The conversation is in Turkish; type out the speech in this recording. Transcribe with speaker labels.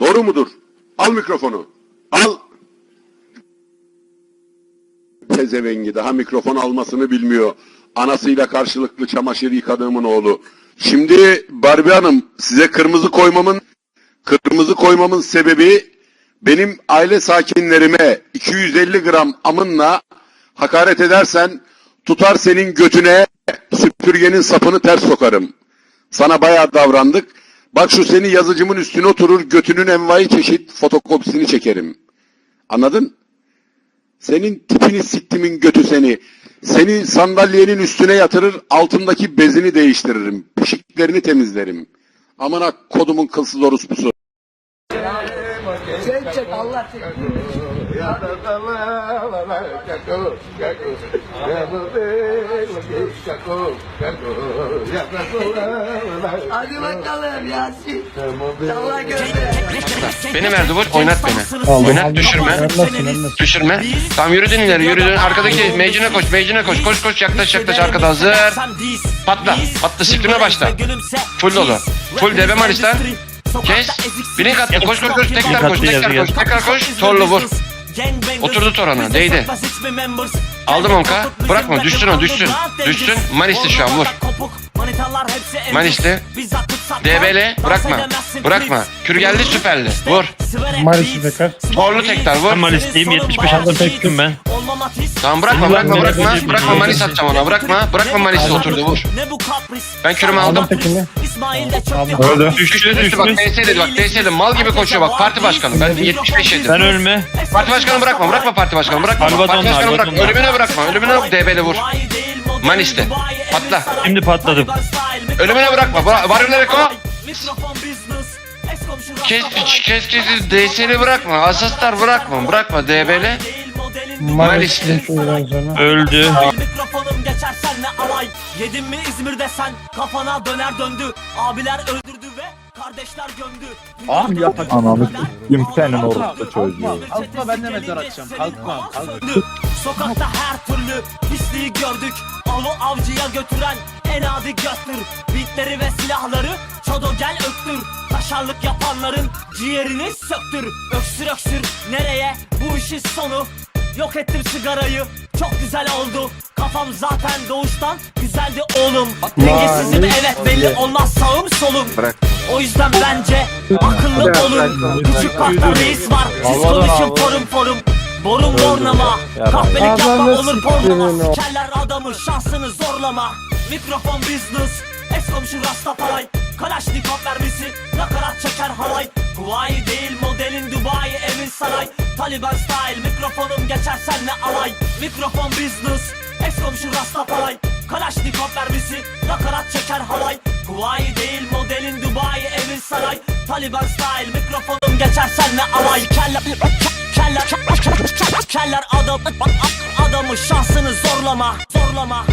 Speaker 1: Doğru mudur? Al mikrofonu. Al. Tezevengi daha mikrofon almasını bilmiyor. Anasıyla karşılıklı çamaşır yıkadığımın oğlu. Şimdi Barbie Hanım size kırmızı koymamın kırmızı koymamın sebebi benim aile sakinlerime 250 gram amınla hakaret edersen tutar senin götüne süpürgenin sapını ters sokarım. Sana bayağı davrandık. Bak şu seni yazıcımın üstüne oturur götünün envai çeşit fotokopisini çekerim. Anladın? Senin tipini siktimin götü seni. Seni sandalyenin üstüne yatırır altındaki bezini değiştiririm. Pişiklerini temizlerim. Amına kodumun kılsız orospusu.
Speaker 2: Çek çek Allah çek. Hadi bakalım Yasin. Allah gönder.
Speaker 3: Beni oynat beni. Oynat düşürme. Düşürme. Tamam yürüdün ileri yürüdün. Arkadaki mecine koş mecine koş. Koş koş yaklaş yaklaş arkada hazır. Patla. Patla siktirme başla. Full dolu. Full DB Maris'ten. Kes. Blink attı. Koş koş koş. Tekrar koş. Tekrar koş. Tekrar koş. Torlu vur. Oturdu torana, değdi. Aldım onka. Bırakma, düşsün o, düşsün. Düşsün. Manis'te şu an, vur. Manis'te. DB'le bırakma. Bırakma. Kür geldi süperli. Vur.
Speaker 4: Maris'i tekrar.
Speaker 3: Torlu tekrar vur.
Speaker 5: Ben Malis'teyim 75 aldım tektim ben.
Speaker 3: Tamam bırakma bırakma bırakma. Bırakma Manis atacağım ona. Bırakma. Bırakma Manis'te oturdu vur. Ben kürümü aldım.
Speaker 5: Öldü.
Speaker 3: Düştü
Speaker 5: Düştü
Speaker 3: düştü bak. DS dedi bak DS dedi mal gibi koşuyor bak parti başkanı ben 75 yedim.
Speaker 5: Ben ölme.
Speaker 3: Parti başkanı bırakma bırakma parti başkanı bırakma. Parti başkanı bırakma ölümüne bırakma ölümüne DB'li vur. Manis'te patla.
Speaker 5: Şimdi patladım.
Speaker 3: Ölümüne bırakma. Var Varyoner Eko. Kes kes kes DS'li bırakma. Asaslar bırakma. Bırakma DB'li.
Speaker 4: Sonra.
Speaker 5: Öldü.
Speaker 6: Mikrofonum geçer senle alay Yedin mi İzmir'de sen kafana döner döndü Abiler ve kardeşler gömdü. Ah yapacağım
Speaker 7: Ananı s**eyim senin orospu çocuğu.
Speaker 6: Kalkma ben de mezar açacağım. kalkma Sokakta her türlü pisliği gördük. Avı avcıya götüren en adi göstür Bitleri ve silahları çodo gel öktür Kaşarlık yapanların ciğerini söktür. Öksür öksür nereye bu işin sonu? Yok ettim sigarayı çok güzel oldu. Kafam zaten doğuştan güzeldi oğlum. Dengesizim evet belli olmaz sağım solum O yüzden bence akıllı olun. Küçük parkta reis var. Siz konuşun forum forum. Borum bornama. Kahpelik yapma olur
Speaker 4: o.
Speaker 6: Sikerler adamı şansını zorlama. Mikrofon business. Es komşu Rastafari Kalaşnikov mermisi. Nakarat çeker halay. Huawei değil modelin Dubai evin saray. Taliban style mikrofonum geçer senle alay? Mikrofon business. Es komşu Rastafari Kalaşnikov mermisi. Nakarat çeker halay. Huawei değil modelin Taliban style. Mikrofonum geçer senle alay? Keller Keller Keller adam adamı şansını zorlama Zorlama